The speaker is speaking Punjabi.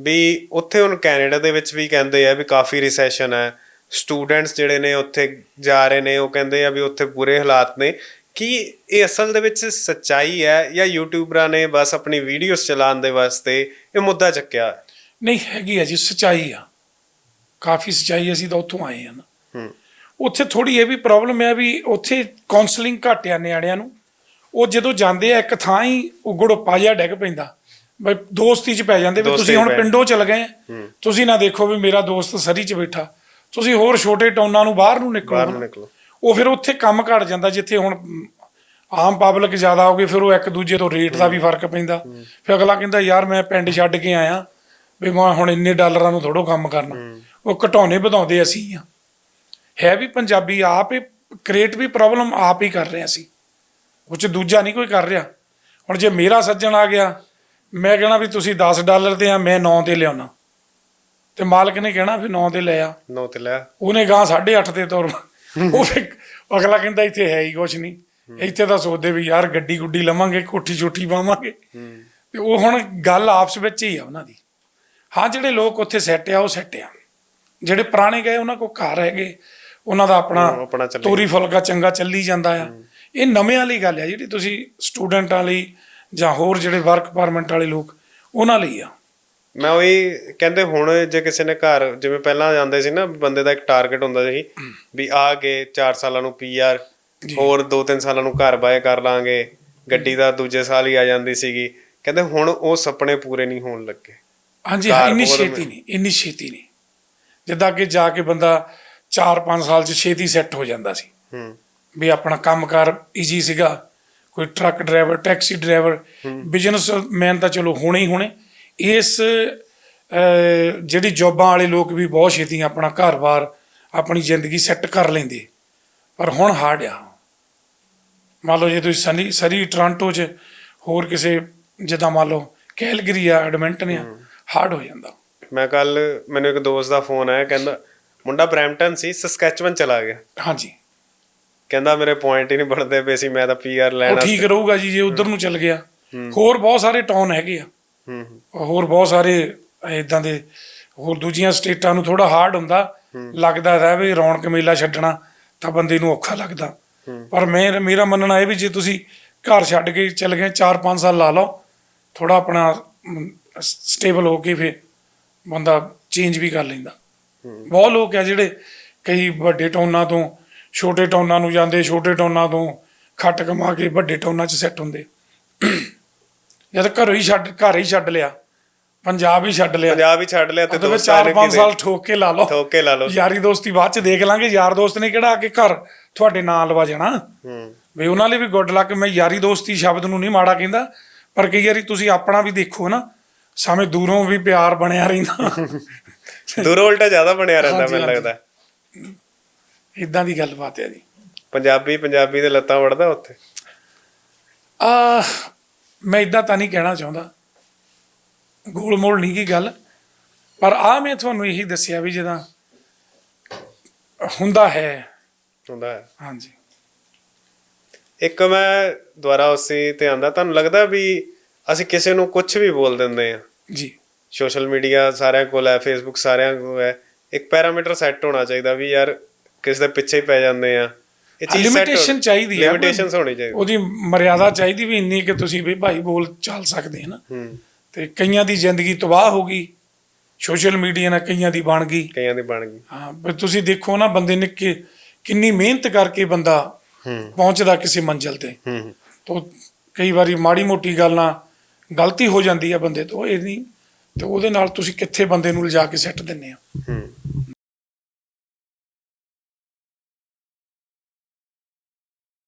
ਵੀ ਉੱਥੇ ਹੁਣ ਕੈਨੇਡਾ ਦੇ ਵਿੱਚ ਵੀ ਕਹਿੰਦੇ ਆ ਵੀ ਕਾਫੀ ਰਿਸੈਸ਼ਨ ਹੈ। ਸਟੂਡੈਂਟਸ ਜਿਹੜੇ ਨੇ ਉੱਥੇ ਜਾ ਰਹੇ ਨੇ ਉਹ ਕਹਿੰਦੇ ਆ ਵੀ ਉੱਥੇ ਬੁਰੇ ਹਾਲਾਤ ਨੇ। ਕੀ ਇਹ ਅਸਲ ਦੇ ਵਿੱਚ ਸੱਚਾਈ ਹੈ ਜਾਂ ਯੂਟਿਊਬਰਾਂ ਨੇ ਬਸ ਆਪਣੀ ਵੀਡੀਓਜ਼ ਚਲਾਉਣ ਦੇ ਵਾਸਤੇ ਇਹ ਮੁੱਦਾ ਚੱਕਿਆ? ਹੈ? ਨਹੀਂ ਹੈਗੀ ਆ ਜੀ ਸਚਾਈ ਆ। ਕਾਫੀ ਸਚਾਈ ਅਸੀਂ ਤਾਂ ਉੱਥੋਂ ਆਏ ਨਾ। ਹੂੰ। ਉੱਥੇ ਥੋੜੀ ਇਹ ਵੀ ਪ੍ਰੋਬਲਮ ਹੈ ਵੀ ਉੱਥੇ ਕਾਉਂਸਲਿੰਗ ਘੱਟ ਆ ਨਿਆਣਿਆਂ ਨੂੰ। ਉਹ ਜਦੋਂ ਜਾਂਦੇ ਆ ਇੱਕ ਥਾਂ ਹੀ ਉਗੜ ਪਾਜਾ ਡਿੱਗ ਪੈਂਦਾ। ਬਈ ਦੋਸਤੀ ਚ ਪੈ ਜਾਂਦੇ ਵੀ ਤੁਸੀਂ ਹੁਣ ਪਿੰਡੋਂ ਚਲ ਗਏ ਤੁਸੀਂ ਨਾ ਦੇਖੋ ਵੀ ਮੇਰਾ ਦੋਸਤ ਸਰੀ ਚ ਬੈਠਾ। ਤੁਸੀਂ ਹੋਰ ਛੋਟੇ ਟਾਊਨਾਂ ਨੂੰ ਬਾਹਰ ਨੂੰ ਨਿਕਲੋ ਉਹ ਫਿਰ ਉੱਥੇ ਕੰਮ ਘਟ ਜਾਂਦਾ ਜਿੱਥੇ ਹੁਣ ਆਮ ਪਬਲਿਕ ਜ਼ਿਆਦਾ ਹੋ ਗਈ ਫਿਰ ਉਹ ਇੱਕ ਦੂਜੇ ਤੋਂ ਰੇਟ ਦਾ ਵੀ ਫ਼ਰਕ ਪੈਂਦਾ। ਫਿਰ ਅਗਲਾ ਕਹਿੰਦਾ ਯਾਰ ਮੈਂ ਪਿੰਡ ਛੱਡ ਕੇ ਆਇਆ ਵੀ ਮੈਂ ਹੁਣ ਇੰਨੇ ਡਾਲਰਾਂ ਨੂੰ ਥੋੜੋ ਕੰਮ ਕਰਨਾ। ਉਹ ਘਟਾਉਣੇ ਵਧਾਉਂਦੇ ਅਸੀਂ ਆ। ਹੈ ਵੀ ਪੰਜਾਬੀ ਆਪ ਹੀ ਕ੍ਰੀਏਟ ਵੀ ਪ੍ਰੋਬਲਮ ਆਪ ਹੀ ਕਰ ਰਹੇ ਅਸੀਂ ਚ ਦੂਜਾ ਨਹੀਂ ਕੋਈ ਕਰ ਰਿਹਾ। ਹੁਣ ਜੇ ਮੇਰਾ ਸੱਜਣ ਆ ਗਿਆ ਮੈਂ ਕਹਿਣਾ ਵੀ ਤੁਸੀਂ 10 ਡਾਲਰ ਤੇ ਆ ਮੈਂ 9 ਤੇ ਲਿਆਉਣਾ। ਤੇ ਮਾਲਕ ਨੇ ਕਹਿਣਾ ਵੀ 9 ਤੇ ਲੈ ਆ। ਨੋ ਤੇ ਲਿਆ ਉਹਨੇ ਗਾਂ 8.5 ਤੇ ਤੁਰ ਉਹ ਫਿਰ ਅਗਲਾ ਕਹਿੰਦਾ ਇੱਥੇ ਹੈ ਹੀ ਕੁਛ ਨਹੀਂ। ਇੱਥੇ ਤਾਂ ਸੋਚਦੇ ਵੀ ਯਾਰ ਗੱਡੀ ਗੁੱਡੀ ਲਵਾਂਗੇ ਕੋਠੀ ਚੋਠੀ ਪਾਵਾਂਗੇ। ਤੇ ਉਹ ਹੁਣ ਗੱਲ ਆਪਸ ਵਿੱਚ ਹੀ ਆ ਉਹਨਾਂ ਦੀ। ਹਾਂ ਜਿਹੜੇ ਲੋਕ ਉੱਥੇ ਸੈੱਟ ਆ ਉਹ ਸੈੱਟ ਆ। ਜਿਹੜੇ ਪੁਰਾਣੇ ਗਏ ਉਹਨਾਂ ਕੋ ਘਰ ਹੈਗੇ। ਉਹਨਾਂ ਦਾ ਆਪਣਾ ਤੋਰੀ ਫੁਲਕਾ ਚੰਗਾ ਚੱਲੀ ਜਾਂਦਾ ਆ। ਇਹ ਨਵੇਂ ਵਾਲੀ ਗੱਲ ਆ ਜਿਹੜੀ ਤੁਸੀਂ ਸਟੂਡੈਂਟਾਂ ਲਈ ਜਾਂ ਹੋਰ ਜਿਹੜੇ ਵਰਕ ਪਰਮਿਟ ਵਾਲੇ ਲੋਕ ਉਹਨਾਂ ਲਈ ਆ। ਮੈਂ ਉਹੀ ਕਹਿੰਦੇ ਹੁਣ ਜੇ ਕਿਸੇ ਨੇ ਘਰ ਜਿਵੇਂ ਪਹਿਲਾਂ ਜਾਂਦੇ ਸੀ ਨਾ ਬੰਦੇ ਦਾ ਇੱਕ ਟਾਰਗੇਟ ਹੁੰਦਾ ਸੀ ਵੀ ਆ ਕੇ 4 ਸਾਲਾਂ ਨੂੰ ਪੀਆਰ ਹੋਰ 2-3 ਸਾਲਾਂ ਨੂੰ ਘਰ ਬਾਏ ਕਰ ਲਾਂਗੇ ਗੱਡੀ ਦਾ ਦੂਜੇ ਸਾਲ ਹੀ ਆ ਜਾਂਦੀ ਸੀਗੀ। ਕਹਿੰਦੇ ਹੁਣ ਉਹ ਸੁਪਨੇ ਪੂਰੇ ਨਹੀਂ ਹੋਣ ਲੱਗੇ। ਹਾਂਜੀ ਇੰਨੀ ਛੇਤੀ ਨਹੀਂ ਇੰਨੀ ਛੇਤੀ ਨਹੀਂ। ਜਿੱਦਾਂ ਕਿ ਜਾ ਕੇ ਬੰਦਾ 4-5 ਸਾਲ ਚ ਛੇਤੀ ਸੈੱਟ ਹੋ ਜਾਂਦਾ ਸੀ। ਹੂੰ। ਵੀ ਆਪਣਾ ਕੰਮਕਾਰ ਈਜ਼ੀ ਸੀਗਾ ਕੋਈ truck driver taxi driver businessman ਤਾਂ ਚਲੋ ਹੋਣੇ ਹੀ ਹੋਣੇ। ਇਸ ਜਿਹੜੀ ਜੌਬਾਂ ਵਾਲੇ ਲੋਕ ਵੀ ਬਹੁਤ ਛੇਤੀ ਆਪਣਾ ਘਰ-ਬਾਰ ਆਪਣੀ ਜ਼ਿੰਦਗੀ ਸੈੱਟ ਕਰ ਲੈਂਦੇ। ਪਰ ਹੁਣ ਹਾਰਡ ਆ। ਮੰਨ ਲਓ ਜੇ ਤੁਸੀਂ ਸਨੀ ਸਰੀ ਟੋਰਾਂਟੋ 'ਚ ਹੋਰ ਕਿਸੇ ਜਿੱਦਾਂ ਮੰਨ ਲਓ ਕੈਲਗਰੀ ਆ ਐਡਮਿੰਟਨ ਆ ਹਾਰਡ ਹੋ ਜਾਂਦਾ। ਮੈਂ ਕੱਲ ਮੈਨੂੰ ਇੱਕ ਦੋਸਤ ਦਾ ਫੋਨ ਆਇਆ ਕਹਿੰਦਾ ਮੁੰਡਾ ਬ੍ਰੈਂਪਟਨ ਸੀ ਸਸਕੈਚਵਨ ਚਲਾ ਗਿਆ। ਹਾਂਜੀ। ਕਹਿੰਦਾ ਮੇਰੇ ਪੁਆਇੰਟ ਹੀ ਨਹੀਂ ਬਣਦੇ ਪਏ ਸੀ ਮੈਂ ਤਾਂ ਪੀਆਰ ਉਹ ਲੈਣਾ ਠੀਕ ਰਹੂਗਾ ਜੀ ਜੇ ਉਧਰ ਨੂੰ ਚੱਲ ਗਿਆ। ਹੋਰ ਬਹੁਤ ਸਾਰੇ ਟਾਊਨ ਹੈਗੇ ਆ। ਹੂੰ ਹੂੰ। ਹੋਰ ਬਹੁਤ ਸਾਰੇ ਇਦਾਂ ਦੇ ਹੋਰ ਦੂਜੀਆਂ ਸਟੇਟਾਂ ਨੂੰ ਥੋੜਾ ਹਾਰਡ ਹੁੰਦਾ। ਲੱਗਦਾ ਹੈ ਵੀ ਰੌਣਕ ਮੇਲਾ ਛੱਡਣਾ ਤਾਂ ਬੰਦੇ ਨੂੰ ਔਖਾ ਲੱਗਦਾ। ਪਰ ਮੈਂ ਮੇਰਾ ਮੰਨਣਾ ਇਹ ਵੀ ਜੇ ਤੁਸੀਂ ਘਰ ਛੱਡ ਕੇ ਚੱਲ ਗਏ 4-5 ਸਾਲ ਲਾ ਲਓ ਥੋੜਾ ਆਪਣਾ ਸਟੇਬਲ ਹੋ ਕੇ ਫੇ ਬੰਦਾ ਚੇਂਜ ਵੀ ਕਰ ਲੈਂਦਾ। ਬਹੁਤ ਲੋਕ ਆ ਜਿਹੜੇ ਕਈ ਵੱਡੇ ਟਾਊਨਾਂ ਤੋਂ ਛੋਟੇ ਟਾਊਨਾਂ ਨੂੰ ਜਾਂਦੇ ਛੋਟੇ ਟਾਊਨਾਂ ਤੋਂ ਖੱਟ ਕਮਾ ਕੇ ਵੱਡੇ ਟਾਊਨਾਂ 'ਚ ਸੈੱਟ ਹੁੰਦੇ। ਜਦ ਘਰੋਂ ਹੀ ਛੱਡ ਘਰ ਹੀ ਛੱਡ ਲਿਆ ਪੰਜਾਬ ਹੀ ਛੱਡ ਲਿਆ। ਪੰਜਾਬ ਹੀ ਛੱਡ ਲਿਆ ਤੇ ਦੋਸਤਾਂ ਨੇ 4-5 ਕਿਤੇ ਸਾਲ ਠੋਕ ਕੇ ਲਾ ਲਓ। ਠੋਕ ਕੇ ਲਾ ਲਓ। ਯਾਰੀ ਦੋਸਤੀ ਬਾਅਦ ਚ ਦੇਖ ਲਾਂਗੇ ਯਾਰ ਦੋਸਤ ਨੇ ਕਿਹੜਾ ਆ ਕੇ ਘਰ ਤੁਹਾਡੇ ਨਾਂ ਲਵਾ ਜਾਣਾ। ਹੂੰ। ਵੀ ਉਹਨਾਂ ਲਈ ਵੀ ਗੁੱਡ ਲੱਕ ਮੈਂ ਯਾਰੀ ਦੋਸਤੀ ਸ਼ਬਦ ਨੂੰ ਨਹੀਂ ਮਾੜਾ ਕਹਿੰਦਾ ਪਰ ਕਈ ਵਾਰੀ ਤੁਸੀਂ ਆਪਣਾ ਵੀ ਦੇਖੋ ਨਾ ਸਾਵੇਂ ਦੂਰੋਂ ਵੀ ਪਿਆਰ ਬਣਿਆ ਰਹਿੰਦਾ। ਦੂਰੋਂ ਉਲਟਾ ਜ਼ਿਆਦਾ ਬਣਿਆ ਰਹਿੰਦਾ ਮੈਨੂੰ। ਲੱਗਦਾ। ਇਦਾਂ ਦੀ ਗੱਲਬਾਤ ਹੈ ਜੀ। ਪੰਜਾਬੀ ਪੰਜਾਬੀ ਦੇ ਲੱਤਾਂ ਵੜਦਾ ਉੱਥੇ? ਆ ਮੈਂ ਇਦਾਂ ਤਾਂ ਨਹੀਂ ਕਹਿਣਾ ਚਾਹੁੰਦਾ। ਗੋਲ ਮੋਲ ਨਹੀਂ ਕੀ ਗੱਲ। ਪਰ ਆ ਮੈਂ ਤੁਹਾਨੂੰ ਇਹੀ ਦੱਸਿਆ ਵੀ ਜਦੋਂ ਹੁੰਦਾ ਹੈ। ਹੁੰਦਾ ਹੈ। ਹਾਂਜੀ। ਇੱਕ ਮੈਂ ਦੁਬਾਰਾ ਉਸੇ ਤੇ ਆਂਦਾ ਤੁਹਾਨੂੰ ਲੱਗਦਾ ਵੀ ਅਸੀਂ ਕਿਸੇ ਨੂੰ ਕੁਝ ਵੀ ਬੋਲ ਦਿੰਦੇ ਆ ਜੀ। ਸੋਸ਼ਲ ਮੀਡੀਆ ਸਾਰਿਆਂ ਕੋਲ ਹੈ ਫੇਸਬੁੱਕ ਸਾਰਿਆਂ ਕੋਲ ਹੈ। ਇੱਕ ਪੈਰਾਮੀਟਰ ਸੈੱਟ ਹੋਣਾ ਚਾਹੀਦਾ ਵੀ ਯਾਰ ਕਿਸ ਦੇ ਪਿੱਛੇ ਹੀ ਪੈ ਜਾਂਦੇ ਆ। ਇਹ ਚੀਜ਼ ਲਿਮਿਟੇਸ਼ਨ ਚਾਹੀਦੀ ਹੈ ਲਿਮਿਟੇਸ਼ਨਸ ਹੋਣੀ ਚਾਹੀਦੀ। ਉਹਦੀ ਮਰਿਆਦਾ ਚਾਹੀਦੀ ਵੀ ਇੰਨੀ ਕਿ ਤੁਸੀਂ ਵੀ ਭਾਈ ਬੋਲ ਚੱਲ ਸਕਦੇ ਹਨ ਤੇ ਕਈਆਂ ਦੀ ਜ਼ਿੰਦਗੀ ਤਬਾਹ ਹੋ ਗਈ। ਸੋਸ਼ਲ ਮੀਡੀਆ ਨਾਲ ਕਈਆਂ ਦੀ ਬਣ ਗਈ। ਕਈਆਂ ਦੀ ਬਣ ਗਈ। ਹਾਂ ਪਰ ਤੁਸੀਂ ਦੇਖੋ ਨਾ ਬੰਦੇ ਨੇ ਕਿ ਕਿੰਨੀ ਮਿਹਨਤ ਕਰਕੇ ਬੰਦਾ ਹੂੰ। ਪਹੁੰਚਦਾ ਕਿਸੇ ਮੰਜ਼ਿਲ ਤੇ। ਹੂੰ। ਤੋਂ ਕਈ ਵਾਰੀ ਮਾੜੀ ਮੋਟੀ ਗੱਲ ਨਾਲ ਗਲਤੀ ਹੋ ਜਾਂਦੀ ਹੈ ਬੰਦੇ ਤੋਂ ਇਹ ਨਹੀਂ। ਤੇ ਉਹਦੇ ਨਾਲ ਤੁਸੀਂ ਕਿੱਥੇ ਬੰਦੇ ਨੂੰ ਲਿਜਾ ਕੇ ਸੱਟ ਦਿੰਨੇ ਆ। ਹੂੰ।